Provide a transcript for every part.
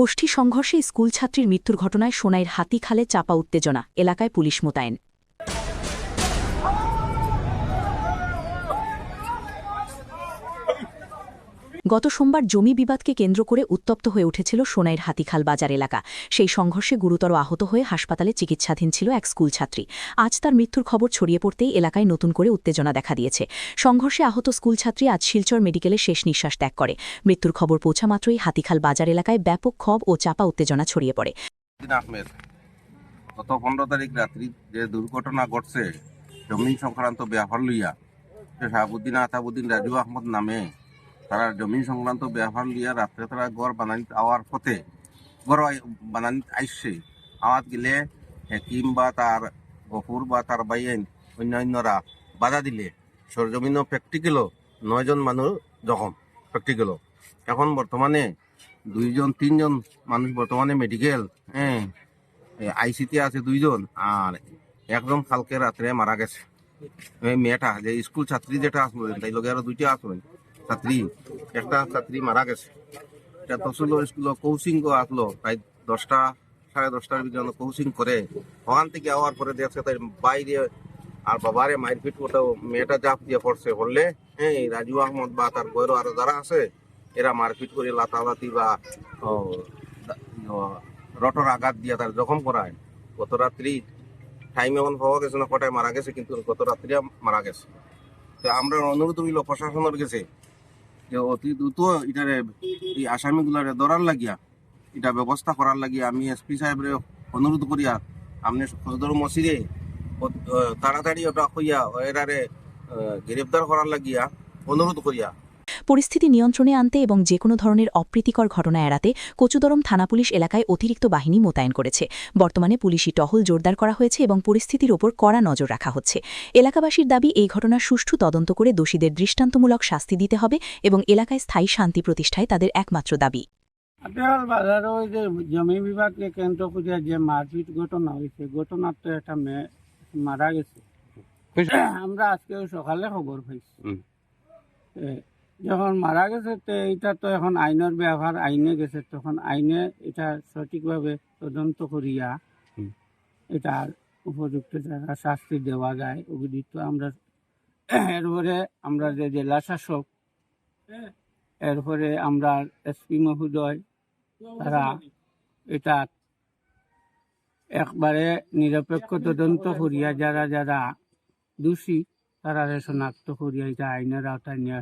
গোষ্ঠী সংঘর্ষে স্কুলছাত্রীর মৃত্যুর ঘটনায় সোনাইর হাতিখালে চাপা উত্তেজনা এলাকায় পুলিশ মোতায়েন। গত সোমবার জমি বিবাদকে কেন্দ্র করে উত্তপ্ত হয়ে উঠেছিল সোনাইর হাতিখাল বাজার এলাকা। সেই সংঘর্ষে গুরুতর আহত হয়ে হাসপাতালে চিকিৎসাধীন ছিল এক স্কুল ছাত্রী। আজ তার মৃত্যুর খবর ছড়িয়ে পড়তেই এলাকায় নতুন করে উত্তেজনা দেখা দিয়েছে। সংঘর্ষে আহত স্কুল ছাত্রী আজ শিলচর মেডিকেলে শেষ নিঃশ্বাস ত্যাগ করে। মৃত্যুর খবর পৌঁছামাত্রই হাতিখাল বাজার এলাকায় ব্যাপক ক্ষোভ ও চাপা উত্তেজনা ছড়িয়ে পড়ে। গত পনেরো তারিখ রাত্রি যে দুর্ঘটনা ঘটছে, জমিন সংক্রান্ত ব্যাপার লইয়া শাহাবুদ্দিন আতাবুদ্দিন রাজু আহমদ নামে তারা জমিন সংক্রান্ত ব্যাপার লইয়া রাত্রে তারা গড় বানানি আওয়ার পথে গড় বানানি আইসছে আওয়াত গেলে হেকিম বা তার গফুর বা তার বাইন অন্যান্যরা বাধা দিলে। সরজমিন প্র্যাকটিক্যালও নয়জন মানুষ জখম প্র্যাকটিক্যালও এখন বর্তমানে দুইজন, তিনজন মানুষ বর্তমানে মেডিকেল হ্যাঁ আইসিতে আছে দুইজন, আর একদম কালকে রাত্রে মারা গেছে। মেয়েটা, যে স্কুল ছাত্রী যেটা আসবেন তাই লগে আরও দুইটা আসবেন ছাত্রী একটা ছাত্রী মারা গেছে। এটা তসুল স্কুল কোচিং আসলো তাই দশটা সাড়ে দশটার বিজন কোচিং করে ওখান থেকে আওয়ার পরে দেখছে তাই বাইরে আর বাবারে মারপিট করতে মেয়েটা জাপ দিয়ে পড়ছে বললে হ্যাঁ রাজু আহমদ বা তার গৈর আরও যারা আছে এরা মারপিট করে লাতালাতি বা রটর আঘাত দিয়ে তার জখম করায় গত রাত্রি টাইম এখন পাওয়া গেছে না কটায় মারা গেছে, কিন্তু গত রাত্রি মারা গেছে। তো আমরা অনুরোধ হইল প্রশাসনের গেছে যে অতি দ্রুত এটারে এই আসামিগুলারে ধরার লাগিয়া এটা ব্যবস্থা করার লাগিয়া আমি এসপি সাহেবরে অনুরোধ করিয়া আপনি সদর মসজিদে তাড়াতাড়ি ওটা হইয়া এরারে গ্রেফতার করার লাগিয়া অনুরোধ করিয়া পরিস্থিতি নিয়ন্ত্রণে আনতে এবং যে কোনো ধরনের অপ্রীতিকর ঘটনা এড়াতে কচুদরম থানা পুলিশ এলাকায় অতিরিক্ত বাহিনী মোতায়েন করেছে। বর্তমানে পুলিশি টহল জোরদার করা হয়েছে এবং পরিস্থিতির ওপর কড়া নজর রাখা হচ্ছে। এলাকাবাসীর দাবি এই ঘটনার সুষ্ঠু তদন্ত করে দোষীদের দৃষ্টান্তমূলক শাস্তি দিতে হবে এবং এলাকায় স্থায়ী শান্তি প্রতিষ্ঠায় তাদের একমাত্র দাবি। আপনার বাজারে ওই যে জমি বিবাদকে কেন্দ্র করে যে মারপিট ঘটনা হয়েছে ঘটনার তো একটা মেয়ে মারা গেছে। আমরা আজকে সকালে খবর পাইছি। যখন মারা গেছে তো এটা তো এখন আইনের ব্যবহার আইনে গেছে তখন আইনে এটা সঠিকভাবে তদন্ত করিয়া। এটার উপযুক্ত জায়গা শাস্তি দেওয়া যায় অভিযুক্ত আমরা এরপরে আমরা যে জেলা শাসক এরপরে আমরা এসপি মহোদয় তারা এটা একবারে নিরপেক্ষ তদন্ত করিয়া যারা যারা দোষী তারা শনাক্ত করিয়া এটা আইনের আওতায় নিয়ে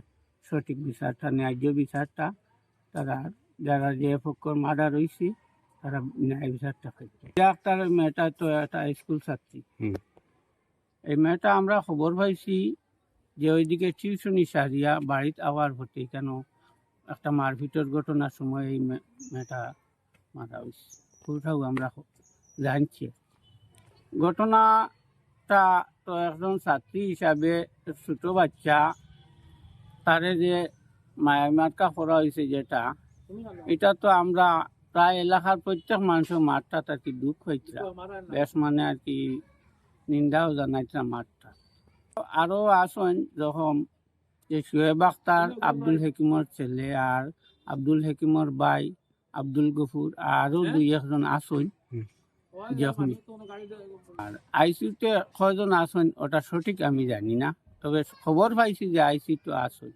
সঠিক বিচারটা ন্যায্য বিচারটা তারা যারা যে পক্ষ মারা রয়েছে তারা ন্যায় বিচারটা পাইছে ডাক্তার মেয়েটা তো একটা স্কুল ছাত্রী। এই মেয়েটা আমরা খবর পাইছি যে ওইদিকে টিউশনি সারিয়া বাড়িতে আওয়ার হতে কেন একটা মারপিটের ঘটনার সময় এই মেয়েটা মারা হয়েছে কোথাও আমরা জানছি। ঘটনাটা তো একজন ছাত্রী হিসাবে ছোট বাচ্চা তারে যে মায়ামার্কা করা হয়েছে যেটা এটা তো আমরা প্রায় এলাকার প্রত্যেক মানুষের মাঠটা আর কি দুঃখ হয়েছে বেশ মানে আর কি নিন্দাও জানাইছে মাঠটা। আরও আসেন যখন যে শোয়েব আখতার আব্দুল হেকিমর ছেলে আর আব্দুল হেকিমর ভাই আব্দুল গফুর আরও দুই একজন আসেন যখন আর আইসিউতে কয়জন আসেন ওটা সঠিক আমি জানি না। তবে খবর পাইছি যে আইসি তো আসেন